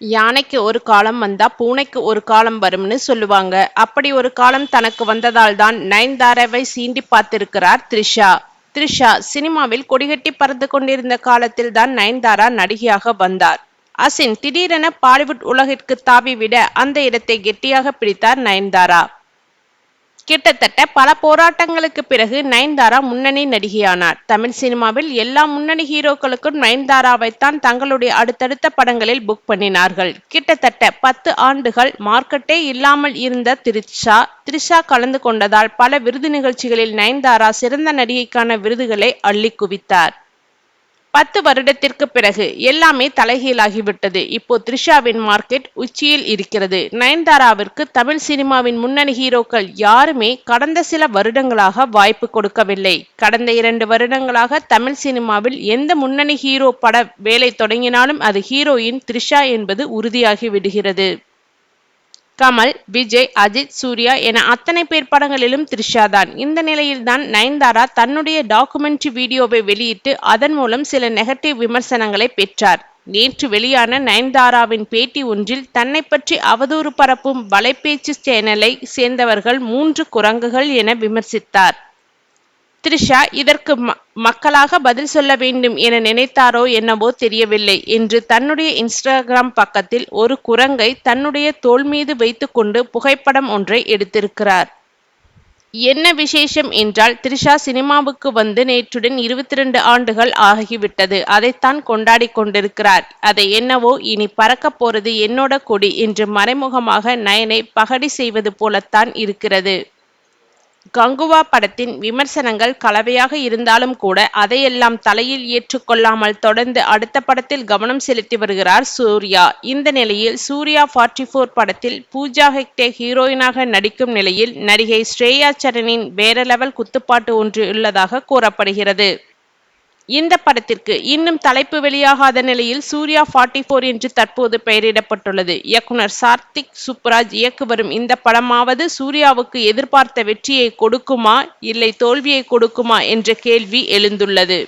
யானைக்கு ஒரு காலம் வந்தா பூனைக்கு ஒரு காலம் வரும்னு சொல்லுவாங்க. அப்படி ஒரு காலம் தனக்கு வந்ததால் தான் நயன்தாராவை சீண்டி பார்த்திருக்கிறார் த்ரிஷா. த்ரிஷா சினிமாவில் கொடிகட்டி பறந்து கொண்டிருந்த காலத்தில் தான் நயன்தாரா நடிகையாக வந்தார். அசின் திடீரென பாலிவுட் உலகிற்கு தாவி விட அந்த இடத்தை கெட்டியாக பிடித்தார் நயன்தாரா கிட்டத்தட்ட பல போராட்டங்களுக்கு பிறகு நயன்தாரா முன்னணி நடிகையானார். தமிழ் சினிமாவில் எல்லா முன்னணி ஹீரோக்களுக்கும் நயன்தாராவைத்தான் தங்களுடைய அடுத்தடுத்த படங்களில் புக் பண்ணினார்கள். கிட்டத்தட்ட பத்து ஆண்டுகள் மார்க்கெட்டே இல்லாமல் இருந்த திரிஷா த்ரிஷா கலந்து கொண்டதால் பல விருது நிகழ்ச்சிகளில் நயன்தாரா சிறந்த நடிகைக்கான விருதுகளை அள்ளி குவித்தார். பத்து வருடத்திற்கு பிறகு எல்லாமே தலைகீழாகிவிட்டது. இப்போ த்ரிஷாவின் மார்க்கெட் உச்சியில் இருக்கிறது. நயன்தாராவிற்கு தமிழ் சினிமாவின் முன்னணி ஹீரோக்கள் யாருமே கடந்த சில வருடங்களாக வாய்ப்பு கொடுக்கவில்லை. கடந்த இரண்டு வருடங்களாக தமிழ் சினிமாவில் எந்த முன்னணி ஹீரோ பட வேலை தொடங்கினாலும் அது ஹீரோயின் த்ரிஷா என்பது உறுதியாகி விடுகிறது. கமல் விஜய் அஜித் சூர்யா என அத்தனை பேர் படங்களிலும் த்ரிஷா தான் இந்த நிலையில்தான் நயன்தாரா தன்னுடைய டாக்குமெண்ட்ரி வீடியோவை வெளியிட்டு அதன் மூலம் சில நெகட்டிவ் விமர்சனங்களை பெற்றார். நேற்று வெளியான நயன்தாராவின் பேட்டி ஒன்றில் தன்னை பற்றி அவதூறு பரப்பும் வலைப்பேச்சு சேனலை சேர்ந்தவர்கள் மூன்று குரங்குகள் என விமர்சித்தார். த்ரிஷா இதற்கு மக்களாக பதில் சொல்ல வேண்டும் என நினைத்தாரோ என்னவோ தெரியவில்லை என்று தன்னுடைய இன்ஸ்டாகிராம் பக்கத்தில் ஒரு குரங்கை தன்னுடைய தோல் மீது வைத்துக்கொண்டு புகைப்படம் ஒன்றை எடுத்திருக்கிறார். என்ன விசேஷம் என்றால் த்ரிஷா சினிமாவுக்கு வந்து நேற்றுடன் இருபத்தி ரெண்டு ஆண்டுகள் ஆகிவிட்டது. அதைத்தான் கொண்டாடி கொண்டிருக்கிறார். அதை என்னவோ இனி பறக்க போறது என்னோட கொடி என்று மறைமுகமாக நயனை பகடி செய்வது போலத்தான் இருக்கிறது. கங்குவா படத்தின் விமர்சனங்கள் கலவையாக இருந்தாலும் கூட அதையெல்லாம் தலையில் ஏற்றுக்கொள்ளாமல் தொடர்ந்து அடுத்த படத்தில் கவனம் செலுத்தி வருகிறார் சூர்யா. இந்த நிலையில் சூர்யா ஃபார்ட்டி ஃபோர் படத்தில் பூஜா ஹெக்டே ஹீரோயினாக நடிக்கும் நிலையில் நடிகை ஸ்ரேயா சரணின் வேற லெவல் குத்துப்பாட்டு ஒன்று உள்ளதாக கூறப்படுகிறது. இந்த படத்திற்கு இன்னும் தலைப்பு வெளியாகாத நிலையில் சூர்யா ஃபார்ட்டி ஃபோர் என்று தற்போது பெயரிடப்பட்டுள்ளது. இயக்குனர் சார்த்திக் சுப்ராஜ் இயக்கு வரும் இந்த படமாவது சூர்யாவுக்கு எதிர்பார்த்த வெற்றியை கொடுக்குமா இல்லை தோல்வியை கொடுக்குமா என்ற கேள்வி எழுந்துள்ளது.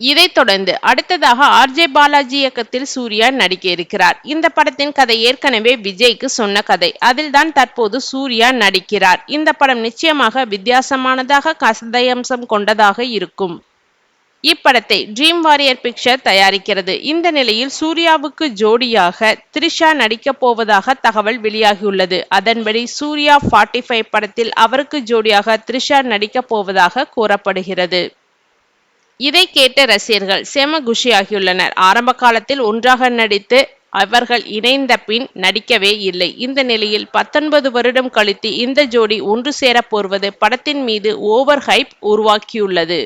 இதைத் தொடர்ந்து அடுத்ததாக ஆர்ஜே பாலாஜி இயக்கத்தில் சூர்யா நடிக்க இருக்கிறார் இந்த படத்தின் கதை ஏற்கனவே விஜய்க்கு சொன்ன கதை. அதில்தான் தற்போது சூர்யா நடிக்கிறார். இந்த படம் நிச்சயமாக வித்தியாசமானதாக கதையம்சம் கொண்டதாக இருக்கும். இப்படத்தை ட்ரீம் வாரியர் பிக்சர் தயாரிக்கிறது. இந்த நிலையில் சூர்யாவுக்கு ஜோடியாக த்ரிஷா நடிக்கப் போவதாக தகவல் வெளியாகியுள்ளது. அதன்படி சூர்யா ஃபார்ட்டி ஃபைவ் படத்தில் அவருக்கு ஜோடியாக த்ரிஷா நடிக்கப் போவதாக கூறப்படுகிறது. இதை கேட்ட ரசிகர்கள் செம குஷியாகியுள்ளனர் ஆரம்ப காலத்தில் ஒன்றாக நடித்து அவர்கள் இணைந்த பின் நடிக்கவே இல்லை. இந்த நிலையில் பத்தொன்பது வருடம் கழித்து இந்த ஜோடி ஒன்று சேரப் போர்வது படத்தின் மீது ஓவர் ஹைப் உருவாக்கியுள்ளது.